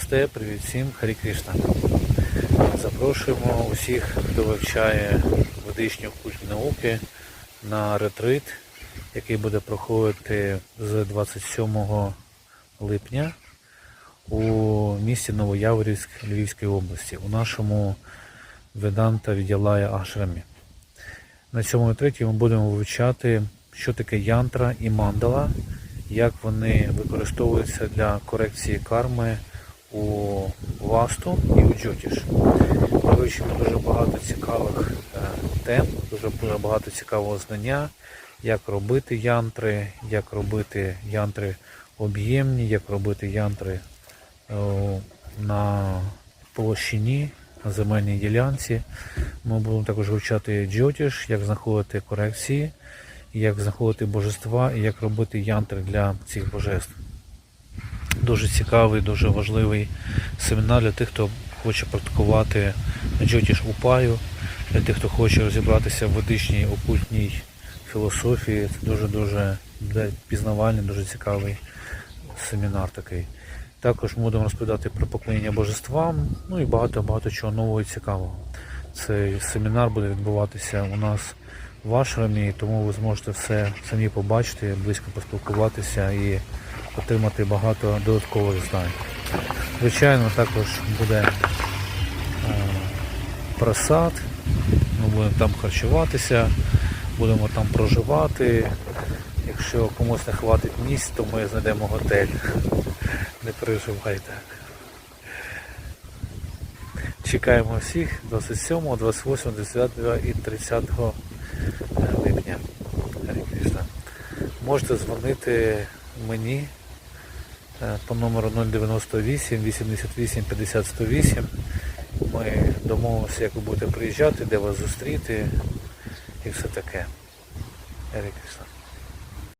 Намасте, привіт всім, Харі Кришна. Запрошуємо усіх, хто вивчає ведичні окультні науки на ретрит, який буде проходити з 27 липня у місті Новояворівськ Львівської області, у нашому Веданта Відділая Ашрамі. На цьому ретриті ми будемо вивчати, що таке янтра і мандала, як вони використовуються для корекції карми у васту і у джотіш. Ми вивчимо дуже багато цікавих е, тем, дуже багато цікавого знання, як робити янтри, як робити янтри об'ємні, як робити янтри е, на площині, на земельній ділянці. Ми будемо також вивчати джотіш, як знаходити корекції, як знаходити божества і як робити янтри для цих божеств. Дуже цікавий, дуже важливий семінар для тих, хто хоче практикувати джотіш упаю, для тих, хто хоче розібратися в ведичній окультній філософії. Це дуже-дуже пізнавальний, дуже цікавий семінар такий. Також ми будемо розповідати про поклоніння божествам, ну і багато-багато чого нового і цікавого. Цей семінар буде відбуватися у нас в Ашрамі, тому ви зможете все самі побачити, близько поспілкуватися і отримати багато додаткових знань. Звичайно, також буде е, просад, ми будемо там харчуватися, будемо там проживати. Якщо комусь не хватить місць, то ми знайдемо готель. Не переживайте. Чекаємо всіх 27, 28, 29 і 30 липня. Можете дзвонити мені е, по номеру 098 88 50 108. Ми домовимося, як ви будете приїжджати, де вас зустріти і все таке. Ерік Кришна.